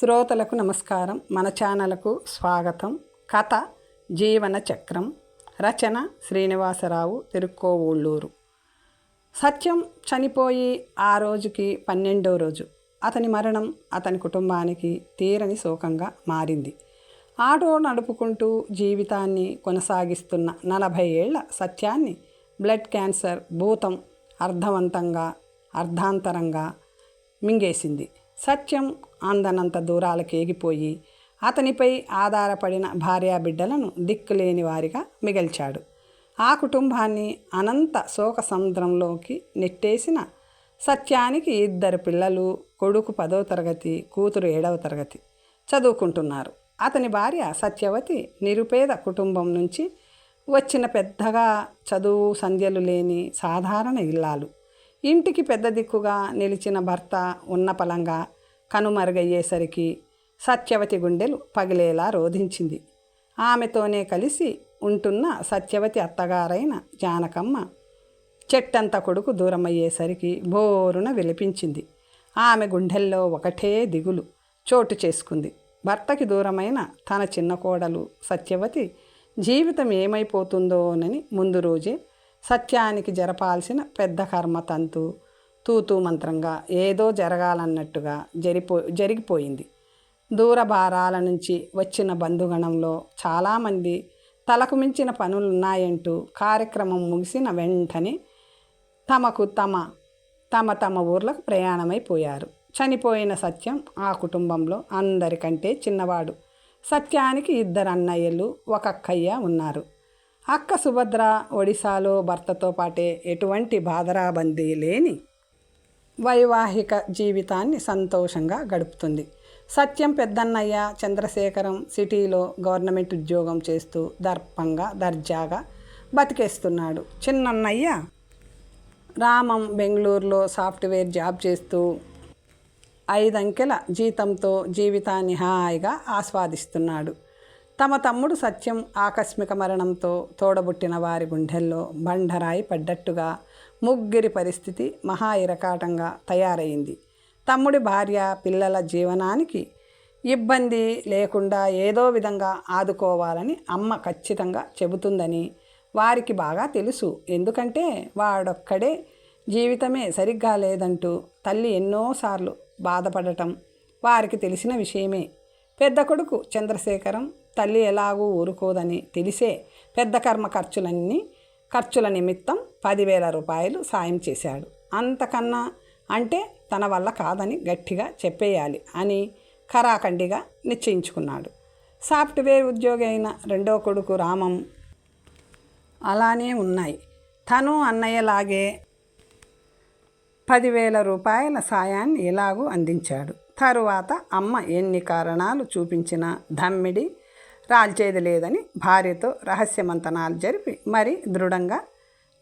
శ్రోతలకు నమస్కారం. మన ఛానల్కు స్వాగతం. కథ జీవన చక్రం. రచన శ్రీనివాసరావు తిరుక్కోవూళ్ళూరు. సత్యం చనిపోయి ఆ రోజుకి పన్నెండో రోజు. అతని మరణం అతని కుటుంబానికి తీరని శోకంగా మారింది. ఆటో నడుపుకుంటూ జీవితాన్ని కొనసాగిస్తున్న నలభై ఏళ్ళ సత్యాన్ని బ్లడ్ క్యాన్సర్ భూతం అర్థవంతంగా అర్ధాంతరంగా మింగేసింది. సత్యం అందనంత దూరాలకు ఏగిపోయి అతనిపై ఆధారపడిన భార్యాబిడ్డలను దిక్కులేని వారిగా మిగిల్చాడు. ఆ కుటుంబాన్ని అనంత శోక సముద్రంలోకి నెట్టేసిన సత్యానికి ఇద్దరు పిల్లలు కొడుకు పదో తరగతి కూతురు ఏడవ తరగతి చదువుకుంటున్నారు. అతని భార్య సత్యవతి నిరుపేద కుటుంబం నుంచి వచ్చిన పెద్దగా చదువు సంధ్యలు లేని సాధారణ ఇల్లాలు. ఇంటికి పెద్ద దిక్కుగా నిలిచిన భర్త ఉన్నపలంగా కనుమరుగయ్యేసరికి సత్యవతి గుండెలు పగిలేలా రోధించింది. ఆమెతోనే కలిసి ఉంటున్న సత్యవతి అత్తగారైన జానకమ్మ చెట్టంత కొడుకు దూరమయ్యేసరికి బోరున విలిపించింది. ఆమె గుండెల్లో ఒకటే దిగులు చోటు చేసుకుంది. భర్తకి దూరమైన తన చిన్న కోడలు సత్యవతి జీవితం ఏమైపోతుందోనని ముందు రోజే సత్యానికి జరపాల్సిన పెద్ద కర్మ తంతు తూతూ మంత్రంగా ఏదో జరగాలన్నట్టుగా జరిపో జరిగిపోయింది. దూర భారాల నుంచి వచ్చిన బంధుగణంలో చాలామంది తలకు మించిన పనులున్నాయంటూ కార్యక్రమం ముగిసిన వెంటనే తమకు తమ తమ తమ ఊర్లకు ప్రయాణమైపోయారు. చనిపోయిన సత్యం ఆ కుటుంబంలో అందరికంటే చిన్నవాడు. సత్యానికి ఇద్దరు అన్నయ్యలు ఒక అక్కయ్య ఉన్నారు. అక్క సుభద్ర ఒడిశాలో భర్తతో పాటే ఎటువంటి బాధరాబందీ లేని వైవాహిక జీవితాన్ని సంతోషంగా గడుపుతుంది. సత్యం పెద్దన్నయ్య చంద్రశేఖరం సిటీలో గవర్నమెంట్ ఉద్యోగం చేస్తూ దర్పంగా దర్జాగా బతికేస్తున్నాడు. చిన్నన్నయ్య రామం బెంగళూరులో సాఫ్ట్వేర్ జాబ్ చేస్తూ ఐదంకెల జీతంతో జీవితాన్ని హాయిగా ఆస్వాదిస్తున్నాడు. తమ తమ్ముడు సత్యం ఆకస్మిక మరణంతో తోడబుట్టిన వారి గుండెల్లో బండరాయి పడ్డట్టుగా ముగ్గురి పరిస్థితి మహా ఇరకాటంగా తయారైంది. తమ్ముడి భార్య పిల్లల జీవనానికి ఇబ్బంది లేకుండా ఏదో విధంగా ఆదుకోవాలని అమ్మ ఖచ్చితంగా చెబుతుందని వారికి బాగా తెలుసు. ఎందుకంటే వాడొక్కడే జీవితమే సరిగ్గా లేదంటూ తల్లి ఎన్నోసార్లు బాధపడటం వారికి తెలిసిన విషయమే. పెద్ద కొడుకు చంద్రశేఖరం తల్లి ఎలాగూ ఊరుకోదని తెలిసే పెద్ద కర్మ ఖర్చులన్నీ ఖర్చుల నిమిత్తం పదివేల రూపాయలు సాయం చేశాడు. అంతకన్నా అంటే తన వల్ల కాదని గట్టిగా చెప్పేయాలి అని ఖరాఖండిగా నిశ్చయించుకున్నాడు. సాఫ్ట్వేర్ ఉద్యోగి అయిన రెండో కొడుకు రామం అలానే ఉన్నాయి. తను అన్నయ్యలాగే పదివేల రూపాయల సాయాన్ని ఎలాగూ అందించాడు. తరువాత అమ్మ ఎన్ని కారణాలు చూపించినా దమ్మిడి రాల్చేది లేదని భార్యతో రహస్యమంతనాలు జరిపి మరి దృఢంగా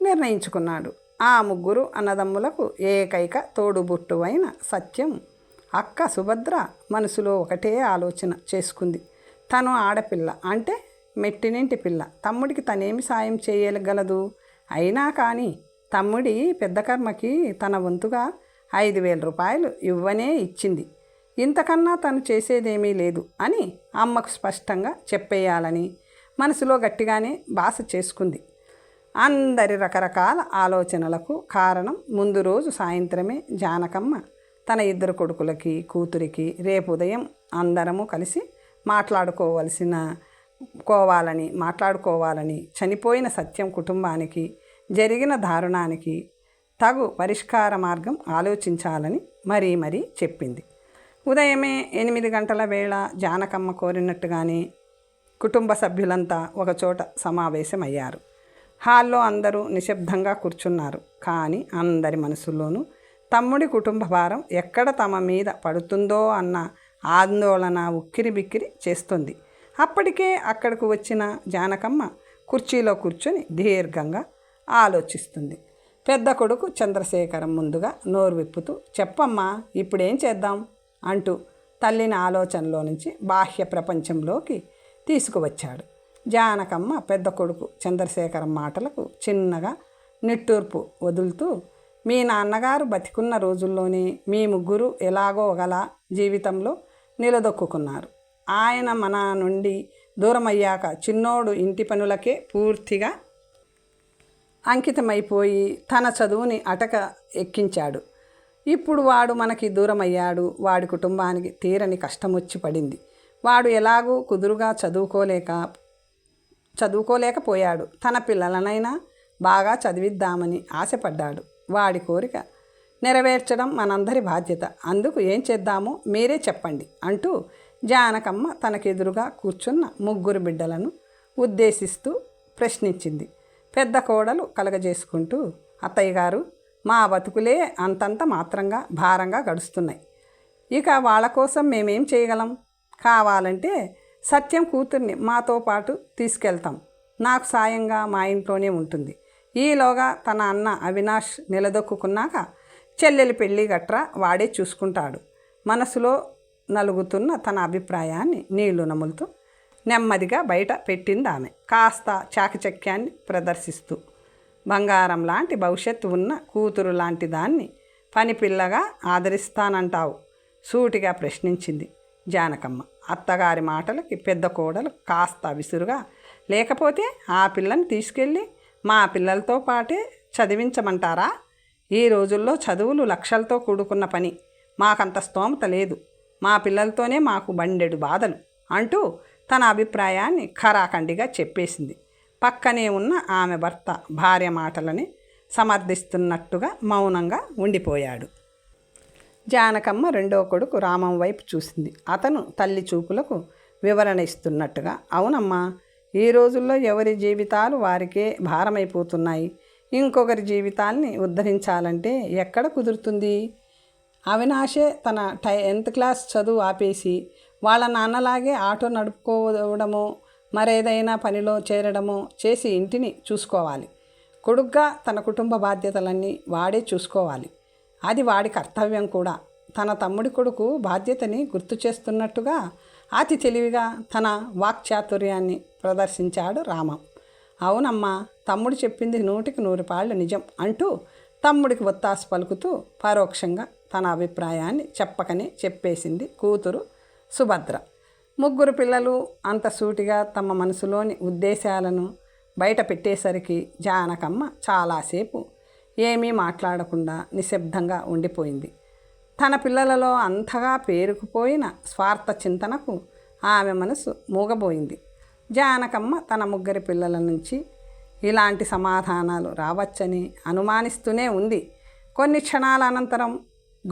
నిర్ణయించుకున్నాడు. ఆ ముగ్గురు అన్నదమ్ములకు ఏకైక తోడుబుట్టువైన సత్యం. అక్క సుభద్ర మనసులో ఒకటే ఆలోచన చేసుకుంది. తను ఆడపిల్ల అంటే మెట్టినింటి పిల్ల. తమ్ముడికి తనేమి సాయం చేయగలదు? అయినా కానీ తమ్ముడి పెద్ద కర్మకి తన వంతుగా ఐదు వేల రూపాయలు ఇవ్వనే ఇచ్చింది. ఇంతకన్నా తను చేసేదేమీ లేదు అని అమ్మకు స్పష్టంగా చెప్పేయాలని మనసులో గట్టిగానే బాస చేసుకుంది. అందరి రకరకాల ఆలోచనలకు కారణం ముందు రోజు సాయంత్రమే జానకమ్మ తన ఇద్దరు కొడుకులకి కూతురికి రేపు ఉదయం అందరము కలిసి మాట్లాడుకోవలసిన కోవాలని మాట్లాడుకోవాలని చనిపోయిన సత్యం కుటుంబానికి జరిగిన దారుణానికి తగు పరిష్కార మార్గం ఆలోచించాలని మరీ మరీ చెప్పింది. ఉదయమే ఎనిమిది గంటల వేళ జానకమ్మ కోరినట్టుగానే కుటుంబ సభ్యులంతా ఒకచోట సమావేశమయ్యారు. హాల్లో అందరూ నిశ్శబ్దంగా కూర్చున్నారు. కానీ అందరి మనసుల్లోనూ తమ్ముడి కుటుంబ భారం ఎక్కడ తమ మీద పడుతుందో అన్న ఆందోళన ఉక్కిరి బిక్కిరి చేస్తుంది. అప్పటికే అక్కడికి వచ్చిన జానకమ్మ కుర్చీలో కూర్చొని దీర్ఘంగా ఆలోచిస్తుంది. పెద్ద కొడుకు చంద్రశేఖరం ముందుగా నోరు విప్పుతూ చెప్పమ్మా ఇప్పుడేం చేద్దాం? అంటూ తల్లిని ఆలోచనలో నుంచి బాహ్య ప్రపంచంలోకి తీసుకువచ్చాడు. జానకమ్మ పెద్ద కొడుకు చంద్రశేఖరం మాటలకు చిన్నగా నిట్టూర్పు వదులుతూ మీ నాన్నగారు బతికున్న రోజుల్లోనే మీ ముగ్గురు ఎలాగో గల జీవితంలో నిలదొక్కున్నారు ఆయన మన నుండి దూరమయ్యాక చిన్నోడు ఇంటి పనులకే పూర్తిగా అంకితమైపోయి తన చదువుని అటక ఎక్కించాడు. ఇప్పుడు వాడు మనకి దూరమయ్యాడు వాడి కుటుంబానికి తీరని కష్టం వచ్చి పడింది. వాడు ఎలాగూ కుదురుగా చదువుకోలేక చదువుకోలేకపోయాడు. తన పిల్లలనైనా బాగా చదివిద్దామని ఆశపడ్డాడు. వాడి కోరిక నెరవేర్చడం మనందరి బాధ్యత. అందుకు ఏం చేద్దామో మీరే చెప్పండి అంటూ జానకమ్మ తనకెదురుగా కూర్చున్న ముగ్గురు బిడ్డలను ఉద్దేశిస్తూ ప్రశ్నించింది. పెద్ద కోడలు కలగజేసుకుంటూ అత్తయ్య గారు మా బతుకులే అంతంత మాత్రంగా భారంగా గడుస్తున్నాయి. ఇక వాళ్ళ కోసం మేమేం చేయగలం? కావాలంటే సత్యం కూతుర్ని మాతో పాటు తీసుకెళ్తాం. నాకు సాయంగా మా ఇంట్లోనే ఉంటుంది. ఈలోగా తన అన్న అవినాష్ నిలదొక్కున్నాక చెల్లెలి పెళ్ళి గట్రా వాడే చూసుకుంటాడు. మనసులో నలుగుతున్న తన అభిప్రాయాన్ని నీళ్ళు నములుతూ నెమ్మదిగా బయట పెట్టింది ఆమె కాస్త చాకచక్యాన్ని ప్రదర్శిస్తూ బంగారం లాంటి భవిష్యత్తు ఉన్న కూతురు లాంటి దాన్ని పని పిల్లగా ఆదరిస్తానంటావు సూటిగా ప్రశ్నించింది జానకమ్మ. అత్తగారి మాటలకి పెద్ద కోడలు కాస్త విసురుగా లేకపోతే ఆ పిల్లని తీసుకెళ్ళి మా పిల్లలతో పాటే చదివించమంటారా? ఈ రోజుల్లో చదువులు లక్షలతో కూడుకున్న పని. మాకంత స్తోమత లేదు. మా పిల్లలతోనే మాకు బండెడు బాధలు అంటూ తన అభిప్రాయాన్ని ఖరాఖండిగా చెప్పేసింది. పక్కనే ఉన్న ఆమె భర్త భార్య మాటలని సమర్థిస్తున్నట్టుగా మౌనంగా ఉండిపోయాడు. జానకమ్మ రెండో కొడుకు రామం వైపు చూసింది. అతను తల్లి చూపులకు వివరణ ఇస్తున్నట్టుగా అవునమ్మా ఈ రోజుల్లో ఎవరి జీవితాలు వారికే భారమైపోతున్నాయి. ఇంకొకరి జీవితాల్ని ఉద్ధరించాలంటే ఎక్కడ కుదురుతుంది? అవినాశే తన టై టెన్త్ క్లాస్ చదువు ఆపేసి వాళ్ళ నాన్నలాగే ఆటో నడుపుకోవడమో మరేదైనా పనిలో చేరడమో చేసి ఇంటిని చూసుకోవాలి. కొడుగ్గా తన కుటుంబ బాధ్యతలన్నీ వాడే చూసుకోవాలి. అది వాడి కర్తవ్యం కూడా. తన తమ్ముడి కొడుకు బాధ్యతని గుర్తు చేస్తున్నట్టుగా అతి తెలివిగా తన వాక్చాతుర్యాన్ని ప్రదర్శించాడు రామం. అవునమ్మా తమ్ముడు చెప్పింది నూటికి నూరు పాళ్ళు నిజం అంటూ తమ్ముడికి ఒత్తాసు పలుకుతూ పరోక్షంగా తన అభిప్రాయాన్ని చెప్పకనే చెప్పేసింది కూతురు సుభద్ర. ముగ్గురు పిల్లలు అంత సూటిగా తమ మనసులోని ఉద్దేశాలను బయట పెట్టేసరికి జానకమ్మ చాలాసేపు ఏమీ మాట్లాడకుండా నిశ్శబ్దంగా ఉండిపోయింది. తన పిల్లలలో అంతగా పేరుకుపోయిన స్వార్థ చింతనకు ఆమె మనసు మూగబోయింది. జానకమ్మ తన ముగ్గురి పిల్లల నుంచి ఇలాంటి సమాధానాలు రావచ్చని అనుమానిస్తూనే ఉంది. కొన్ని క్షణాల అనంతరం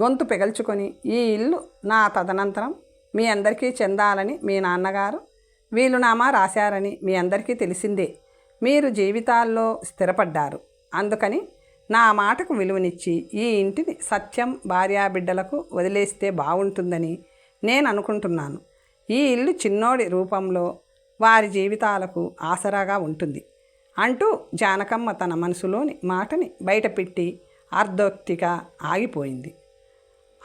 గొంతు పెగల్చుకొని ఈ ఇల్లు నా తదనంతరం మీ అందరికీ చెందాలని మీ నాన్నగారు వీలునామా రాశారని మీ అందరికీ తెలిసిందే. మీరు జీవితాల్లో స్థిరపడ్డారు. అందుకని నా మాటకు విలువనిచ్చి ఈ ఇంటిని సత్యం భార్యాబిడ్డలకు వదిలేస్తే బాగుంటుందని నేను అనుకుంటున్నాను. ఈ ఇల్లు చిన్నోడి రూపంలో వారి జీవితాలకు ఆసరాగా ఉంటుంది. అంటూ జానకమ్మ తన మనసులోని మాటని బయటపెట్టి అర్ధోక్తిగా ఆగిపోయింది.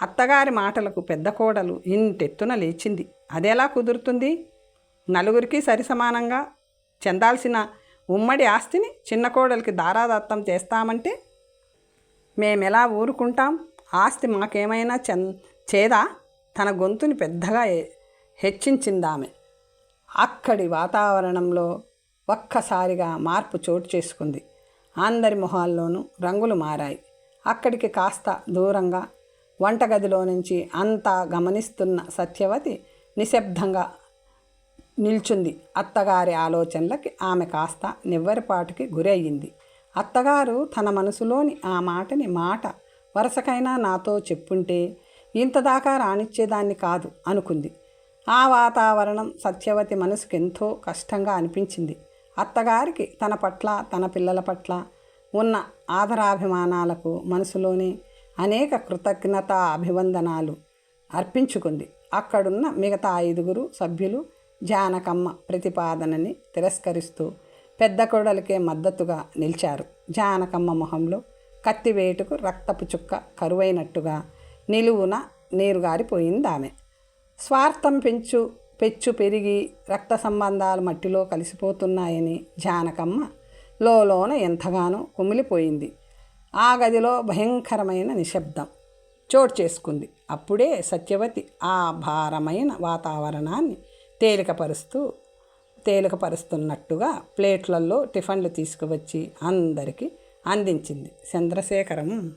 అత్తగారి మాటలకు పెద్ద కోడలు ఇంటెత్తున లేచింది. అదెలా కుదురుతుంది? నలుగురికి సరిసమానంగా చెందాల్సిన ఉమ్మడి ఆస్తిని చిన్న కోడలికి దారాదత్తం చేస్తామంటే మేమెలా ఊరుకుంటాం? ఆస్తి మాకేమైనా చెం చేదా? తన గొంతుని పెద్దగా హెచ్చించిందామె. అక్కడి వాతావరణంలో ఒక్కసారిగా మార్పు చోటు చేసుకుంది. అందరి మొహాల్లోనూ రంగులు మారాయి. అక్కడికి కాస్త దూరంగా వంటగదిలో నుంచి అంతా గమనిస్తున్న సత్యవతి నిశ్శబ్దంగా నిల్చుంది. అత్తగారి ఆలోచనలకి ఆమె కాస్త నివ్వరిపాటుకి గురయ్యింది. అత్తగారు తన మనసులోని ఆ మాటని మాట వరుసకైనా నాతో చెప్పుంటే ఇంతదాకా రానిచ్చేదాన్ని కాదు అనుకుంది. ఆ వాతావరణం సత్యవతి మనసుకు ఎంతో కష్టంగా అనిపించింది. అత్తగారికి తన పట్ల తన పిల్లల పట్ల ఉన్న ఆదరాభిమానాలకు మనసులోనే అనేక కృతజ్ఞత అభివందనాలు అర్పించుకుంది. అక్కడున్న మిగతా ఐదుగురు సభ్యులు జానకమ్మ ప్రతిపాదనని తిరస్కరిస్తూ పెద్ద కోడలికే మద్దతుగా నిలిచారు. జానకమ్మ మొహంలో కత్తివేటుకు రక్తపు చుక్క కరువైనట్టుగా నిలువున నీరుగారిపోయింది ఆమె స్వార్థం పెంచు పెచ్చు పెరిగి రక్త సంబంధాలు మట్టిలో కలిసిపోతున్నాయని జానకమ్మ లోలోన ఎంతగానో కుమిలిపోయింది. ఆ గదిలో భయంకరమైన నిశ్శబ్దం చోటు చేసుకుంది. అప్పుడే సత్యవతి ఆ భారమైన వాతావరణాన్ని తేలికపరుస్తూ తేలికపరుస్తున్నట్టుగా ప్లేట్లలో టిఫిన్లు తీసుకువచ్చి అందరికీ అందించింది. చంద్రశేఖరం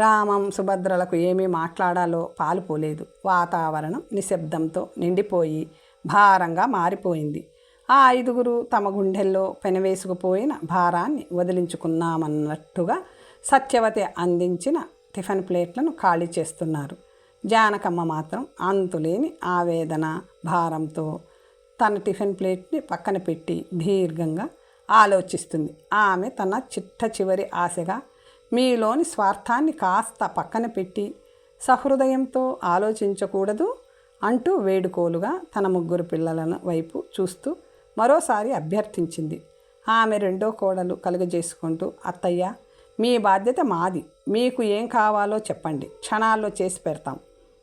రామం సుభద్రలకు ఏమీ మాట్లాడాలో పాలుపోలేదు. వాతావరణం నిశ్శబ్దంతో నిండిపోయి భారంగా మారిపోయింది. ఆ ఐదుగురు తమ గుండెల్లో పెనవేసుకుపోయిన భారాన్ని వదిలించుకున్నామన్నట్టుగా సత్యవతి అందించిన టిఫిన్ ప్లేట్లను ఖాళీ చేస్తున్నారు. జానకమ్మ మాత్రం అంతులేని ఆవేదన భారంతో తన టిఫిన్ ప్లేట్ని పక్కన పెట్టి దీర్ఘంగా ఆలోచిస్తుంది. ఆమె తన చిట్ట చివరి ఆశగా మీలోని స్వార్థాన్ని కాస్త పక్కన పెట్టి సహృదయంతో ఆలోచించకూడదు అంటూ వేడుకోలుగా తన ముగ్గురు పిల్లలను వైపు చూస్తూ మరోసారి అభ్యర్థించింది. ఆమె రెండో కోడలు కలుగజేసుకుంటూ అత్తయ్య మీ బాధ్యత మాది. మీకు ఏం కావాలో చెప్పండి. క్షణాల్లో చేసి పెడతాం.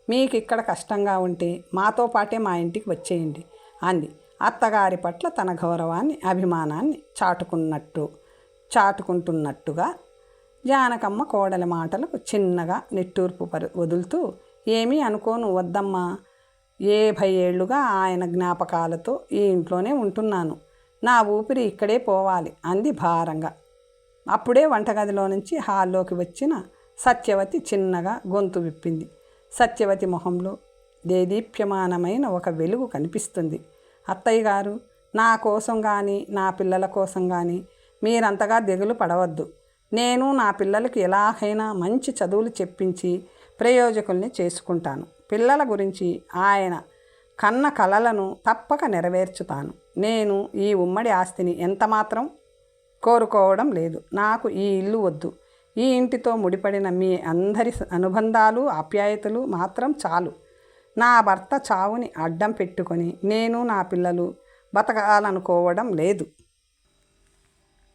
మీకు ఇక్కడ కష్టంగా ఉంటే మాతో పాటే మా ఇంటికి వచ్చేయండి అంది. అత్తగారి పట్ల తన గౌరవాన్ని అభిమానాన్ని చాటుకున్నట్టు చాటుకుంటున్నట్టుగా జానకమ్మ కోడలి మాటలకు చిన్నగా నిట్టూర్పు పరు వదులుతూ ఏమీ అనుకోను వద్దమ్మా. ఏభై ఏళ్ళుగా ఆయన జ్ఞాపకాలతో ఈ ఇంట్లోనే ఉంటున్నాను. నా ఊపిరి ఇక్కడే పోవాలి అంది భారంగా. అప్పుడే వంటగదిలో నుంచి హాల్లోకి వచ్చిన సత్యవతి చిన్నగా గొంతు విప్పింది. సత్యవతి మొహంలో దేదీప్యమానమైన ఒక వెలుగు కనిపిస్తుంది. అత్తయ్య గారు నా కోసం కానీ నా పిల్లల కోసం కానీ మీరంతగా దిగులు పడవద్దు. నేను నా పిల్లలకి ఎలాగైనా మంచి చదువులు చెప్పించి ప్రయోజకుల్ని చేసుకుంటాను. పిల్లల గురించి ఆయన కన్న కలలను తప్పక నెరవేర్చుతాను. నేను ఈ ఉమ్మడి ఆస్తిని ఎంతమాత్రం కోరుకోవడం లేదు. నాకు ఈ ఇల్లు వద్దు. ఈ ఇంటితో ముడిపడిన మీ అందరి అనుబంధాలు ఆప్యాయతలు మాత్రం చాలు. నా భర్త చావుని అడ్డం పెట్టుకొని నేను నా పిల్లలు బతకాలనుకోవడం లేదు.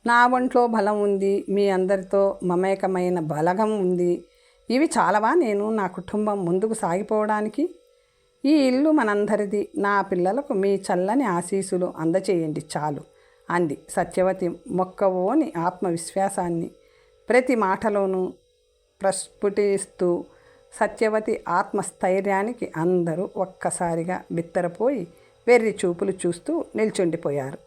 నా ఒంట్లో బలం ఉంది. మీ అందరితో మమేకమైన బలగం ఉంది. ఇవి చాలవా నేను నా కుటుంబం ముందుకు సాగిపోవడానికి? ఈ ఇల్లు మనందరిది. నా పిల్లలకు మీ చల్లని ఆశీసులు అందచేయండి చాలు అంది సత్యవతి మొక్కవోని ఆత్మవిశ్వాసాన్ని. ప్రతి మాటలోనూ ప్రస్ఫుటిస్తూ సత్యవతి ఆత్మస్థైర్యానికి అందరూ ఒక్కసారిగా బిత్తరపోయి వెర్రి చూపులు చూస్తూ నిల్చుండిపోయారు.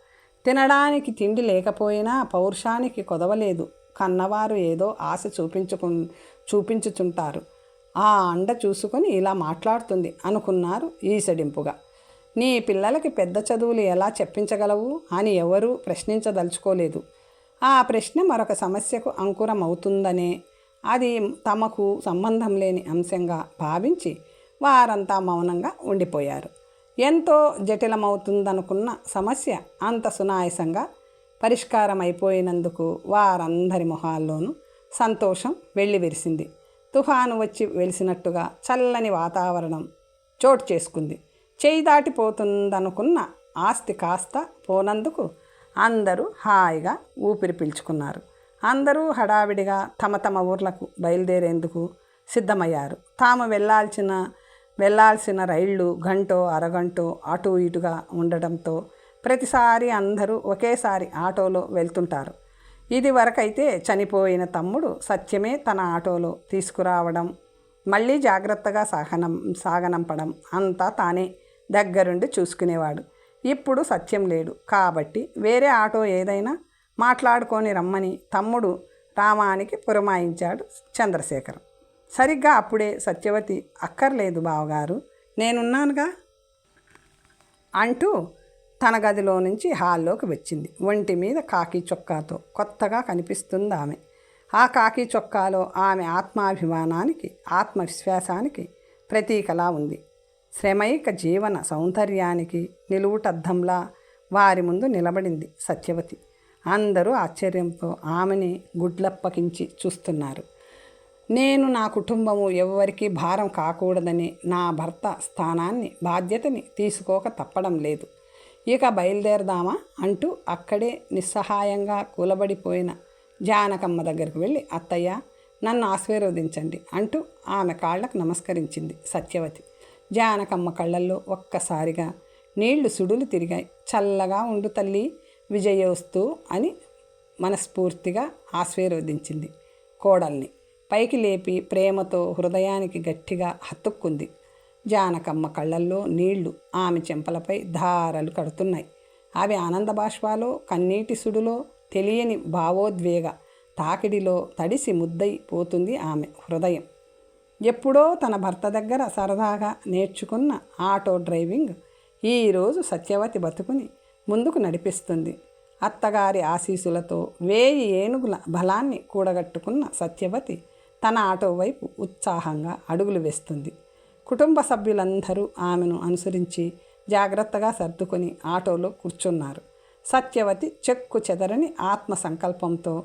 తినడానికి తిండి లేకపోయినా పౌరుషానికి కొదవలేదు. కన్నవారు ఏదో ఆశ చూపించుకు చూపించుచుంటారు. ఆ అండ చూసుకొని ఇలా మాట్లాడుతుంది. అనుకున్నారు ఈసడింపుగా. నీ పిల్లలకి పెద్ద చదువులు ఎలా చెప్పించగలవు? అని ఎవరూ ప్రశ్నించదలుచుకోలేదు. ఆ ప్రశ్న మరొక సమస్యకు అంకురం అవుతుందనే అది తమకు సంబంధం లేని అంశంగా భావించి వారంతా మౌనంగా ఉండిపోయారు. ఎంతో జటిలమవుతుందనుకున్న సమస్య అంత సునాయసంగా పరిష్కారం అయిపోయినందుకు వారందరి మొహాల్లోనూ సంతోషం వెళ్ళివిరిసింది తుఫాను వచ్చి వెలిసినట్టుగా చల్లని వాతావరణం చోటు చేసుకుంది. చేయి దాటిపోతుందనుకున్న ఆస్తి కాస్త పోనందుకు అందరూ హాయిగా ఊపిరి పీల్చుకున్నారు. అందరూ హడావిడిగా తమ తమ ఊర్లకు బయలుదేరేందుకు సిద్ధమయ్యారు. తాము వెళ్ళాల్సిన వెళ్ళాల్సిన రైళ్ళు గంటో అరగంటో అటు ఇటుగా ఉండడంతో ప్రతిసారి అందరూ ఒకేసారి ఆటోలో వెళ్తుంటారు. ఇది వరకైతే చనిపోయిన తమ్ముడు సత్యమే తన ఆటోలో తీసుకురావడం మళ్ళీ జాగ్రత్తగా సాగనం సాగనంపడం అంతా తానే దగ్గరుండి చూసుకునేవాడు. ఇప్పుడు సత్యం లేడు. కాబట్టి వేరే ఆటో ఏదైనా మాట్లాడుకొని రమ్మని తమ్ముడు రామానికి పురమాయించాడు చంద్రశేఖర్. సరిగ్గా అప్పుడే సత్యవతి అక్కర్లేదు బావగారు నేనున్నానుగా? అంటూ తన గదిలో నుంచి హాల్లోకి వచ్చింది. ఒంటి మీద కాకి చొక్కాతో కొత్తగా కనిపిస్తుంది ఆమె ఆ కాకి చొక్కాలో ఆమె ఆత్మాభిమానానికి ఆత్మవిశ్వాసానికి ప్రతీకలా ఉంది. శ్రమైక జీవన సౌందర్యానికి నిలువుటద్దంలా వారి ముందు నిలబడింది సత్యవతి. అందరూ ఆశ్చర్యంతో ఆమెని గుడ్లప్పకించి చూస్తున్నారు. నేను నా కుటుంబము ఎవరికీ భారం కాకూడదని నా భర్త స్థానాన్ని బాధ్యతని తీసుకోక తప్పడం లేదు. ఇక బయలుదేరదామా అంటూ అక్కడే నిస్సహాయంగా కూలబడిపోయిన జానకమ్మ దగ్గరికి వెళ్ళి అత్తయ్య నన్ను ఆశీర్వదించండి అంటూ ఆమె కాళ్ళకు నమస్కరించింది సత్యవతి. జానకమ్మ కళ్ళల్లో ఒక్కసారిగా నీళ్ళు సుడులు తిరిగాయి. చల్లగా ఉండు తల్లి విజయోస్తు అని మనస్ఫూర్తిగా ఆశీర్వదించింది కోడల్ని. పైకి లేపి ప్రేమతో హృదయానికి గట్టిగా హత్తుక్కుంది. జానకమ్మ కళ్ళల్లో నీళ్ళు ఆమె చెంపలపై ధారలు కడుతున్నాయి. అవి ఆనంద బాష్పాలో కన్నీటి సుడులో తెలియని భావోద్వేగ తాకిడిలో తడిసి ముద్దై పోతుంది ఆమె హృదయం. ఎప్పుడో తన భర్త దగ్గర సరదాగా నేర్చుకున్న ఆటో డ్రైవింగ్ ఈరోజు సత్యవతి బతుకుని ముందుకు నడిపిస్తుంది. అత్తగారి ఆశీసులతో వేయి ఏనుగుల బలాన్ని కూడగట్టుకున్న సత్యవతి తన ఆటో వైపు ఉత్సాహంగా అడుగులు వేస్తుంది. కుటుంబ సభ్యులందరూ ఆమెను అనుసరించి జాగ్రత్తగా సర్దుకొని ఆటోలో కూర్చున్నారు. సత్యవతి చెక్కు చెదరని ఆత్మ సంకల్పంతో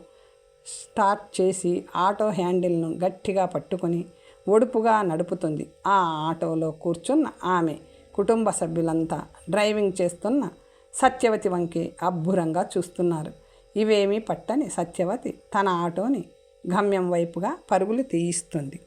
స్టార్ట్ చేసి ఆటో హ్యాండిల్ను గట్టిగా పట్టుకొని ఒడుపుగా నడుపుతుంది. ఆ ఆటోలో కూర్చున్న ఆమె కుటుంబ సభ్యులంతా డ్రైవింగ్ చేస్తున్న సత్యవతి వంకి అబ్బురంగా చూస్తున్నారు. ఇవేమీ పట్టని సత్యవతి తన ఆటోని గమ్యం వైపుగా పరుగులు తీయిస్తుంది.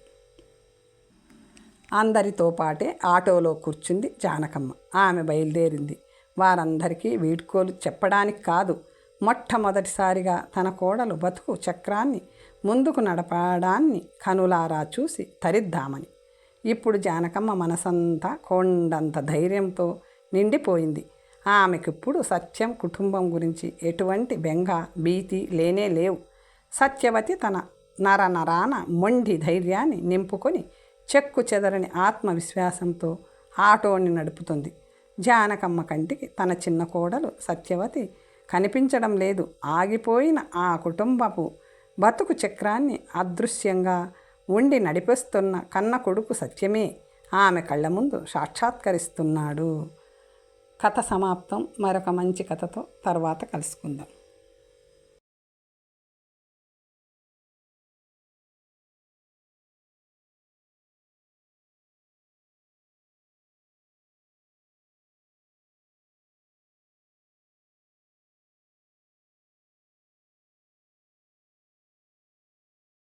అందరితో పాటే ఆటోలో కూర్చుంది జానకమ్మ. ఆమె బయలుదేరింది. వారందరికీ వీడ్కోలు చెప్పడానికి కాదు మొట్టమొదటిసారిగా తన కోడలు బతుకు చక్రాన్ని ముందుకు నడపడాన్ని కనులారా చూసి తరిద్దామని. ఇప్పుడు జానకమ్మ మనసంతా కొండంత ధైర్యంతో నిండిపోయింది. ఆమెకిప్పుడు సత్యం కుటుంబం గురించి ఎటువంటి బెంగ భీతి లేనే లేవు. సత్యవతి తన నర నరాన మొండి ధైర్యాన్ని నింపుకొని చెక్కు చెదరని ఆత్మవిశ్వాసంతో ఆటోని నడుపుతుంది. జానకమ్మ కంటికి తన చిన్న కోడలు సత్యవతి కనిపించడం లేదు. ఆగిపోయిన ఆ కుటుంబపు బతుకు చక్రాన్ని అదృశ్యంగా ఉండి నడిపిస్తున్న కన్న కొడుకు సత్యమే ఆమె కళ్ళ ముందు సాక్షాత్కరిస్తున్నాడు. కథ సమాప్తం. మరొక మంచి కథతో తర్వాత కలుసుకుందాం.